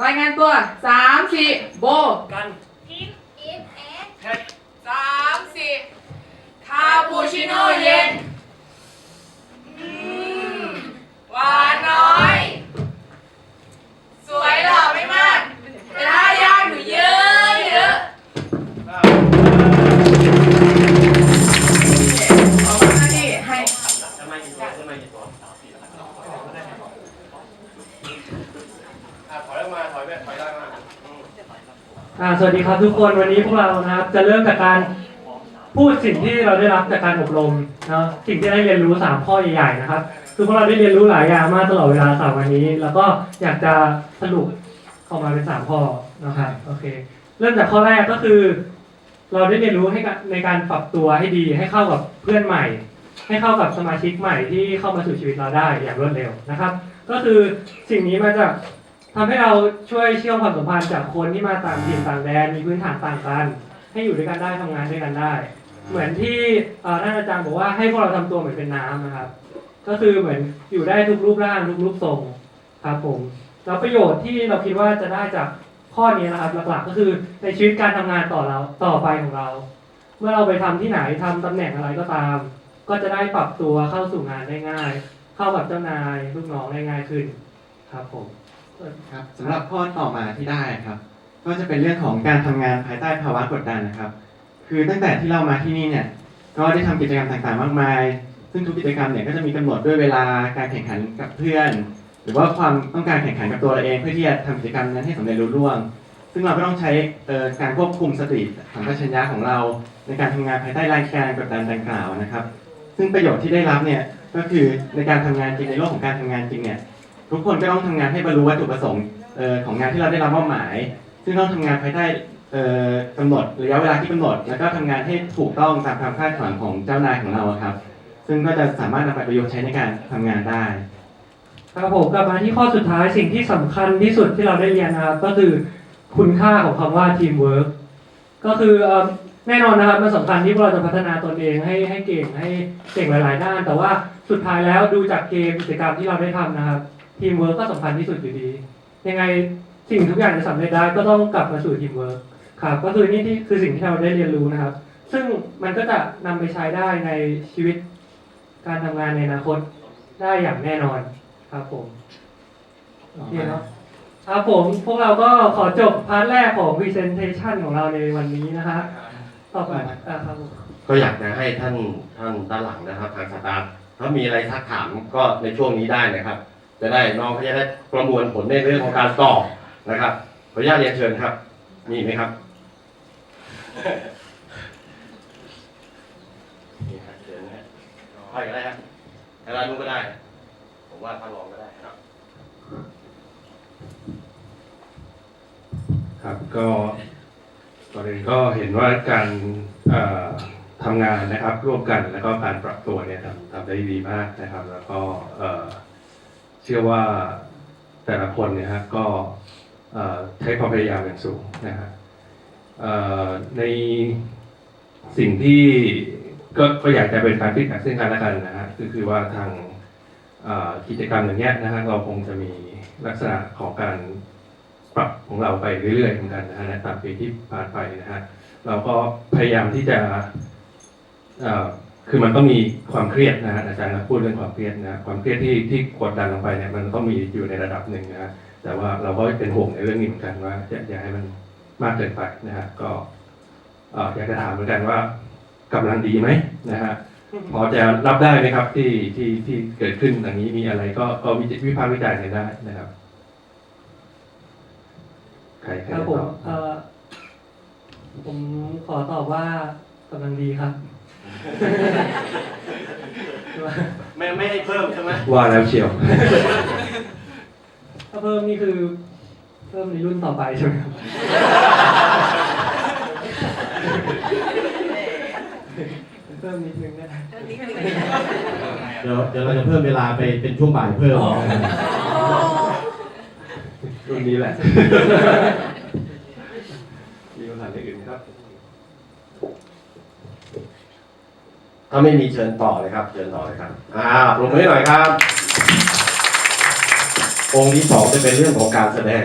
รายงานตัวสามสี่โบกันทิปอิฟเอสแท็กสามสี่คาปูชิโน่เย็นอืมหวานน้อย สวยหล่อไม่มากแต่ถ้ายากอยู่เยอะเยอะ อะถอยออกมาถอยไปถอยได้มาอืมอ่าสวัสดีครับทุกคนวันนี้พวกเรานะครับจะเริ่มจากการพูดสิ่งที่เราได้รับจากการอบรมเนาะสิ่งที่ได้เรียนรู้สามข้อใหญ่ๆนะครับคือพวกเราได้เรียนรู้หลายอย่างมากตลอดเวลาสามวันนี้ แล้วก็อยากจะสรุปออกมาเป็นสามข้อนะครับโอเค เริ่มจากข้อแรกก็คือ เราได้เรียนรู้ให้กับในการปรับตัวให้ดีให้เข้ากับเพื่อนใหม่ ให้เข้ากับสมาชิกใหม่ที่เข้ามาสู่ชีวิตเราได้อย่างรวดเร็วนะครับ ก็คือสิ่งนี้มาจาก ทำให้เราช่วยเชื่อมความสัมพันธ์จากคนที่มาต่างถิ่นต่างแดนมีพื้นฐานต่างกัน ให้อยู่ด้วยกันได้ทำงานด้วยกันได้ เหมือนที่เอ่อท่านอาจารย์บอกว่าให้พวกเราทำตัวเหมือนเป็นน้ำนะครับ ก็คือเหมือนอยู่ได้ทุกรูปร่างทุกรูปทรงครับผมแล้วประโยชน์ที่เราคิดว่าจะได้จากข้อนี้นะครับหลักๆก็คือในชีวิตการทำงานต่อเราต่อไปของเรา เมื่อเราไปทำที่ไหนทำตำแหน่งอะไรก็ตาม ก็จะได้ปรับตัวเข้าสู่งานได้ง่าย เข้ากับเจ้านายลูกน้องได้ง่ายขึ้นครับผม ครับสำหรับข้อต่อมาที่ได้ครับ ก็จะเป็นเรื่องของการทำงานภายใต้ภาวะกดดันนะครับ คือตั้งแต่ที่เรามาที่นี่เนี่ยก็ได้ทำกิจกรรมต่างๆ มากมาย ซึ่งทุกกิจกรรมเนี่ยก็จะมีกำหนดด้วยเวลาการแข่งขันกับเพื่อน หรือว่าความต้องการแข่งขันกับตัวเราเองเพื่อที่จะทำกิจกรรมนั้นให้สำเร็จรุ่ร่วง ซึ่งเราก็ต้องใช้การควบคุมสติสัมปชัญญะของเรา ในการทำงานภายใต้แรงการกดดันดังกล่าวนะครับ ซึ่งประโยชน์ที่ได้รับเนี่ยก็คือในการทำงานจริงในโลกของการทำงานจริงเนี่ย ทุกคนก็ต้องทำงานให้บรรลุวัตถุประสงค์ของงานที่เราได้รับมอบหมาย ซึ่งต้องทำงานภายใต้กำหนดระยะเวลาที่กำหนด แล้วก็ทำงานให้ถูกต้องตามความคาดหวังของเจ้านายของเราครับ ซึ่งก็จะสามารถนำไปประยุกต์ใช้ในการทำงานได้ครับผมกลับมาที่ข้อสุดท้ายสิ่งที่สำคัญที่สุดที่เราได้เรียนนะครับก็คือคุณค่าของคำว่าทีมเวิร์กก็คือแน่นอนนะครับมันสำคัญที่เราจะพัฒนาตนเองให้ให้เก่งให้เก่งหลาย ๆ ด้าน แต่ว่าสุดท้ายแล้วดูจากเกมกิจกรรมที่เราได้ทำนะครับ ทีมเวิร์กก็สำคัญที่สุดอยู่ดี ยังไงสิ่งทุกอย่างจะสำเร็จได้ก็ต้องกลับมาสู่ทีมเวิร์กครับก็คือนี่ที่คือสิ่งที่เราได้เรียนรู้นะครับ ซึ่งมันก็จะนำไปใช้ได้ในชีวิตการทำงานในอนาคตได้อย่างแน่นอนครับผมโอเคเนาะครับผมพวกเราก็ขอจบพาร์ทแรกของ Presentation ของเราในวันนี้นะฮะต่อไปอะครับผมก็อยากจะให้ท่านท่านด้านหลังนะครับ ทางสตาฟถ้ามีอะไรทักถามก็ในช่วงนี้ได้นะครับ จะได้น้องเขาจะได้ประมวลผลในเรื่องของการตอบนะครับขออนุญาตเรียนเชิญครับ มีไหมครับนี่ครับเชิญนะฮะใครก็ได้ครับใครได้รู้ก็ได้ ผมว่าท่านรองก็ได้ครับ ครับก็ก่อนอื่นก็เห็นว่าการเอ่อทำงานนะครับร่วมกันแล้วก็การปรับตัวเนี่ยทำทำได้ดีมากนะครับ แล้วก็เอ่อ เชื่อว่าแต่ละคนเนี่ยฮะก็ใช้ความพยายามอย่างสูงนะฮะในสิ่งที่ก็ก็อยากจะเป็นการฟิตแบ็กซึ่งกันและกันนะฮะก็คือว่าทางกิจกรรมอย่างเงี้ยนะฮะเราคงจะมีลักษณะของการปรับของเราไปเรื่อยๆเหมือนกันนะฮะตามปีที่ผ่านไปนะฮะเราก็พยายามที่จะ คือมันต้องมีความเครียดนะฮะอาจารย์พูดเรื่องความเครียดนะฮะความเครียดที่ที่กดดันลงไปเนี่ยมันต้องมีอยู่ในระดับหนึ่งนะฮะแต่ว่าเราก็เป็นห่วงในเรื่องนี้เหมือนกันว่าอย่าอย่าให้มันมากเกินไปนะฮะก็เอ่ออยากจะถามเหมือนกันว่ากำลังดีไหมนะฮะพอจะรับได้ไหมครับที่ที่ที่เกิดขึ้นอย่างนี้มีอะไรก็ก็วิจวิพากษ์วิจารณ์กันได้นะครับใครใครครับจะผตมอบเอ่อผมขอตอบว่ากำลังดีครับ ไม่ไม่ให้เพิ่มใช่ไหมว่าแล้วเชียว ถ้าเพิ่มนี่คือ เพิ่มในรุ่นต่อไปใช่ไหมครับ เพิ่มนิดนึงได้ไหมเดี๋ยวเดี๋ยวเราจะเพิ่มเวลาไปเป็นช่วงบ่ายเพิ่มรุ่นนี้แหละ มีคำถามอย่างอื่นไหมครับ ถ้าไม่มีเชิญต่อเลยครับ เชิญต่อเลยครับ อ่าปรบมือให้หน่อยครับ องค์ที่สองจะเป็นเรื่องของการแสดง